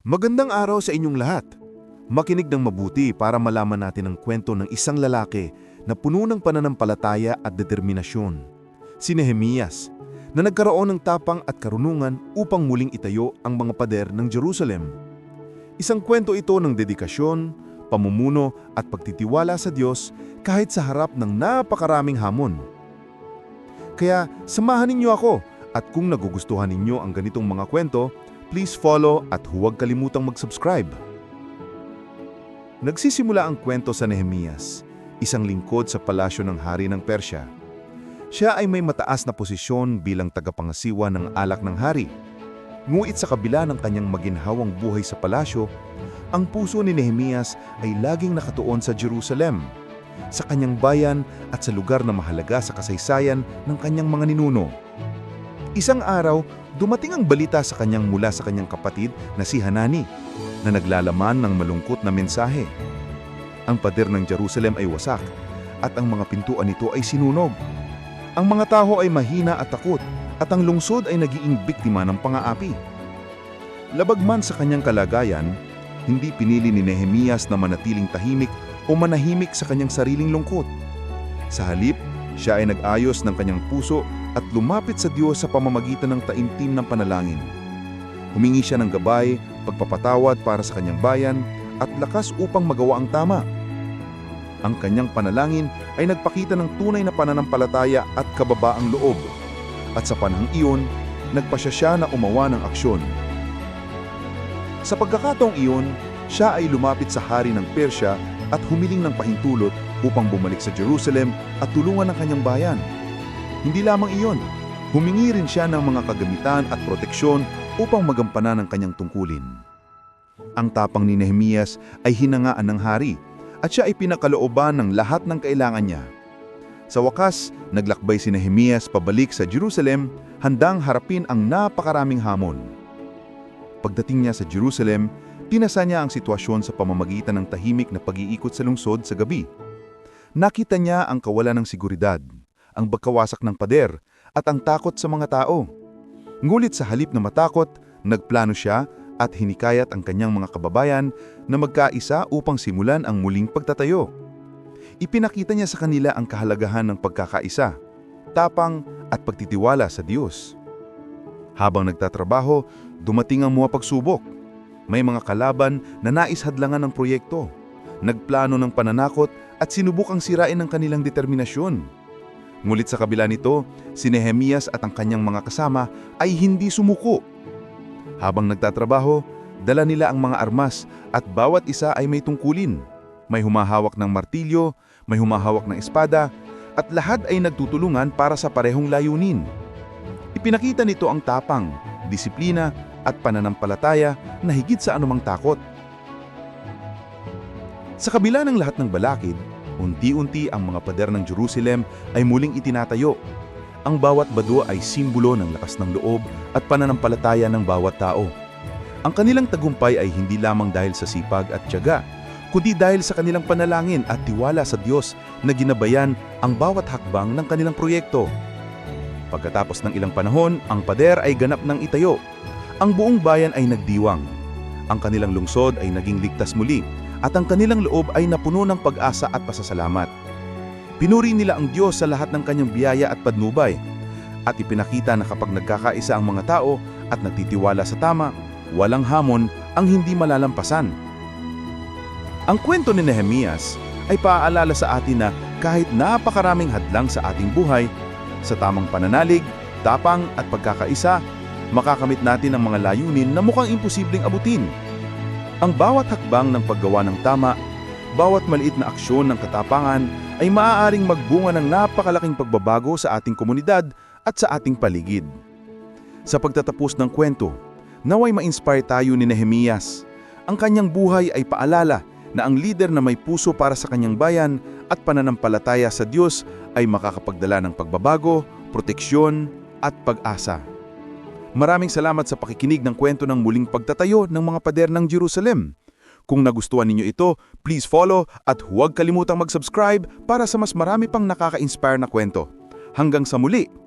Magandang araw sa inyong lahat. Makinig ng mabuti para malaman natin ang kwento ng isang lalaki na puno ng pananampalataya at determinasyon. Si Nehemias, na nagkaroon ng tapang at karunungan upang muling itayo ang mga pader ng Jerusalem. Isang kwento ito ng dedikasyon, pamumuno at pagtitiwala sa Diyos kahit sa harap ng napakaraming hamon. Kaya samahan ninyo ako at kung nagugustuhan ninyo ang ganitong mga kwento, please follow at huwag kalimutang mag-subscribe. Nagsisimula ang kwento sa Nehemias, isang lingkod sa palasyo ng hari ng Persya. Siya ay may mataas na posisyon bilang tagapangasiwa ng alak ng hari. Nguit sa kabila ng kanyang maginhawang buhay sa palasyo, ang puso ni Nehemias ay laging nakatuon sa Jerusalem, sa kanyang bayan at sa lugar na mahalaga sa kasaysayan ng kanyang mga ninuno. Isang araw, dumating ang balita sa kanyang mula sa kanyang kapatid na si Hanani, na naglalaman ng malungkot na mensahe. Ang pader ng Jerusalem ay wasak at ang mga pintuan nito ay sinunog. Ang mga tao ay mahina at takot at ang lungsod ay naging biktima ng pangaapi. Labag man sa kanyang kalagayan, hindi pinili ni Nehemias na manatiling tahimik o manahimik sa kanyang sariling lungkot. Sa halip, siya ay nag-ayos ng kanyang puso at lumapit sa Diyos sa pamamagitan ng taimtim ng panalangin. Humingi siya ng gabay, pagpapatawad para sa kanyang bayan at lakas upang magawa ang tama. Ang kanyang panalangin ay nagpakita ng tunay na pananampalataya at kababaang loob. At sa panahang iyon, nagpasya siya na umawa ng aksyon. Sa pagkakataong iyon, siya ay lumapit sa hari ng Persya at humiling ng pahintulot upang bumalik sa Jerusalem at tulungan ang kanyang bayan. Hindi lamang iyon, humingi rin siya ng mga kagamitan at proteksyon upang magampanan ang kanyang tungkulin. Ang tapang ni Nehemias ay hinangaan ng hari at siya ay pinakalooban ng lahat ng kailangan niya. Sa wakas, naglakbay si Nehemias pabalik sa Jerusalem handang harapin ang napakaraming hamon. Pagdating niya sa Jerusalem, tinasa niya ang sitwasyon sa pamamagitan ng tahimik na pag-iikot sa lungsod sa gabi. Nakita niya ang kawalan ng seguridad, ang pagkawasak ng pader, at ang takot sa mga tao. Ngulit sa halip na matakot, nagplano siya at hinikayat ang kanyang mga kababayan na magkaisa upang simulan ang muling pagtatayo. Ipinakita niya sa kanila ang kahalagahan ng pagkakaisa, tapang at pagtitiwala sa Diyos. Habang nagtatrabaho, dumating ang mga pagsubok. May mga kalaban na nais hadlangan ng proyekto, nagplano ng pananakot at sinubukang sirain ang kanilang determinasyon. Ngulit sa kabila nito, si Nehemias at ang kanyang mga kasama ay hindi sumuko. Habang nagtatrabaho, dala nila ang mga armas at bawat isa ay may tungkulin. May humahawak ng martilyo, may humahawak ng espada, at lahat ay nagtutulungan para sa parehong layunin. Ipinakita nito ang tapang, disiplina at pananampalataya na higit sa anumang takot. Sa kabila ng lahat ng balakid, unti-unti ang mga pader ng Jerusalem ay muling itinatayo. Ang bawat badwa ay simbolo ng lakas ng loob at pananampalataya ng bawat tao. Ang kanilang tagumpay ay hindi lamang dahil sa sipag at tiyaga, kundi dahil sa kanilang panalangin at tiwala sa Diyos na ginabayan ang bawat hakbang ng kanilang proyekto. Pagkatapos ng ilang panahon, ang pader ay ganap ng itayo. Ang buong bayan ay nagdiwang. Ang kanilang lungsod ay naging ligtas muli at ang kanilang loob ay napuno ng pag-asa at pasasalamat. Pinuri nila ang Diyos sa lahat ng kanyang biyaya at padnubay at ipinakita na kapag nagkakaisa ang mga tao at nagtitiwala sa tama, walang hamon ang hindi malalampasan. Ang kwento ni Nehemias ay paaalala sa atin na kahit napakaraming hadlang sa ating buhay, sa tamang pananalig, tapang at pagkakaisa, makakamit natin ang mga layunin na mukhang imposibleng abutin. Ang bawat hakbang ng paggawa ng tama, bawat maliit na aksyon ng katapangan ay maaaring magbunga ng napakalaking pagbabago sa ating komunidad at sa ating paligid. Sa pagtatapos ng kwento, naway ma-inspire tayo ni Nehemias. Ang kanyang buhay ay paalala na ang lider na may puso para sa kanyang bayan at pananampalataya sa Diyos ay makakapagdala ng pagbabago, proteksyon at pag-asa. Maraming salamat sa pakikinig ng kwento ng muling pagtatayo ng mga pader ng Jerusalem. Kung nagustuhan ninyo ito, please follow at huwag kalimutang mag-subscribe para sa mas marami pang nakaka-inspire na kwento. Hanggang sa muli!